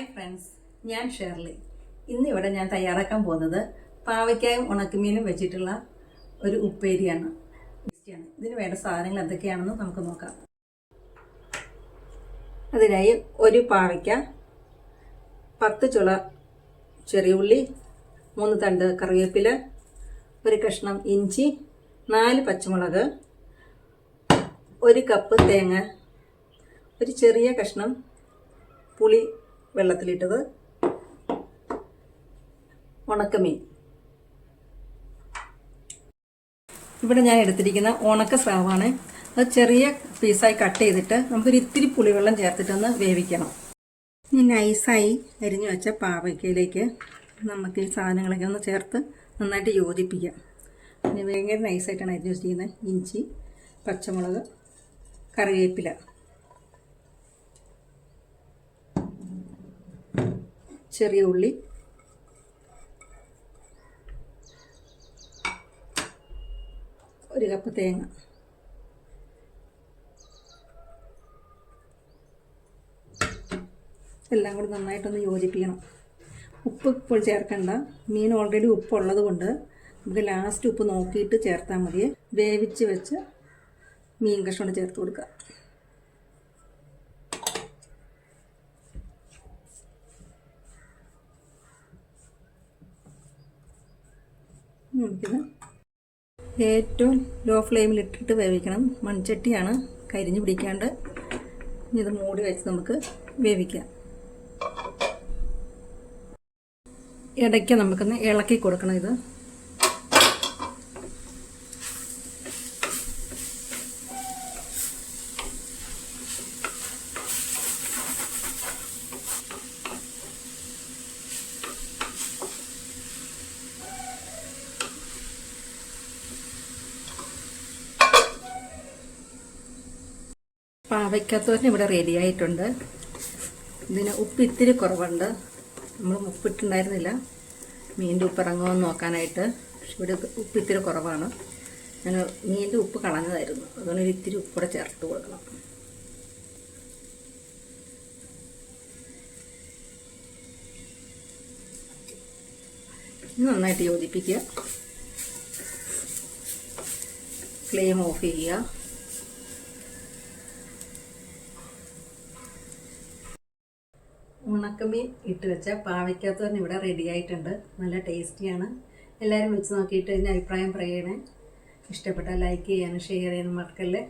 Hi friends ഞാൻ ഷേർലി. ഇന്ന് ഇവിടെ ഞാൻ തയ്യാറാക്കാൻ പോകുന്നത് പാവയ്ക്കായും ഉണക്കമീനും വെച്ചിട്ടുള്ള ഒരു ഉപ്പേരിയാണ്. ഇതിന് വേണ്ട സാധനങ്ങൾ എന്തൊക്കെയാണെന്ന് നമുക്ക് നോക്കാം. അതിനായി ഒരു പാവയ്ക്ക പത്ത് ചുള ചെറിയ ഉള്ളി മൂന്ന് തണ്ട് കറിവേപ്പില ഒരു കഷ്ണം ഇഞ്ചി നാല് പച്ചമുളക് ഒരു കപ്പ് തേങ്ങ ഒരു ചെറിയ കഷ്ണം പുളി വെള്ളത്തിലിട്ടത്. ഉണക്കമീൻ. ഇവിടെ ഞാൻ എടുത്തിരിക്കുന്ന ഉണക്ക സ്രാവാണ്. അത് ചെറിയ പീസായി കട്ട് ചെയ്തിട്ട് നമുക്കൊരു ഇത്തിരി പുളിവെള്ളം ചേർത്തിട്ടൊന്ന് വേവിക്കണം. ഇനി നൈസായി അരിഞ്ഞു വെച്ച പാവയ്ക്കയിലേക്ക് നമുക്ക് ഈ സാധനങ്ങളൊക്കെ ഒന്ന് ചേർത്ത് നന്നായിട്ട് യോജിപ്പിക്കാം. പിന്നെ ഭയങ്കര നൈസായിട്ടാണ് അരിഞ്ഞു വെച്ചിരിക്കുന്നത്. ഇഞ്ചി പച്ചമുളക് കറിവേപ്പില. ചെറിയ ഉള്ളി. ഒരു കപ്പ് തേങ്ങ. എല്ലാം കൂടി നന്നായിട്ടൊന്ന് യോജിപ്പിക്കണം. ഉപ്പ് ഇപ്പോൾ ചേർക്കണ്ട. മീൻ ഓൾറെഡി ഉപ്പുള്ളത് കൊണ്ട് നമുക്ക് ലാസ്റ്റ് ഉപ്പ് നോക്കിയിട്ട് ചേർത്താൽ മതി. വേവിച്ച് വെച്ച് മീൻ കഷ്ണം ചേർത്ത് കൊടുക്കുക നമുക്കിത് ഏറ്റവും ലോ ഫ്ലെയിമിൽ ഇട്ടിട്ട് വേവിക്കണം. മൺചട്ടിയാണ് കരിഞ്ഞു പിടിക്കാണ്ട് ഇത് മൂടി വെച്ച് നമുക്ക് വേവിക്കാം. ഇടയ്ക്ക് നമുക്കൊന്ന് ഇളക്കി കൊടുക്കണം ഇത്. പാവയ്ക്കത്തോരൻ ഇവിടെ റെഡി ആയിട്ടുണ്ട്. ഇതിന് ഉപ്പ് ഇത്തിരി കുറവുണ്ട്. നമ്മൾ ഉപ്പിട്ടുണ്ടായിരുന്നില്ല. മീനിന്റെ ഉപ്പ് ഇറങ്ങുമോ എന്ന് നോക്കാനായിട്ട്. പക്ഷെ ഇവിടെ ഉപ്പ് ഇത്തിരി കുറവാണ്. ഞാൻ മീനിന്റെ ഉപ്പ് കളഞ്ഞതായിരുന്നു. അതുകൊണ്ട് ഒരു ഇത്തിരി ഉപ്പ് കൂടെ ചേർത്ത് കൊടുക്കണം. നന്നായിട്ട് യോജിപ്പിക്കുക. ഫ്ലെയിം ഓഫ് ചെയ്യുക. ഉണക്കമീൻ ഇട്ട് വെച്ച പാവയ്ക്കകത്ത് ഇവിടെ റെഡി ആയിട്ടുണ്ട്. നല്ല ടേസ്റ്റിയാണ് എല്ലാവരും വെച്ച് നോക്കിയിട്ട് ഇതിന്റെ അഭിപ്രായം പറയണേ. ഇഷ്ടപ്പെട്ടാൽ ലൈക്ക് ചെയ്യാനും ഷെയർ ചെയ്യാനും മറക്കല്ലേ.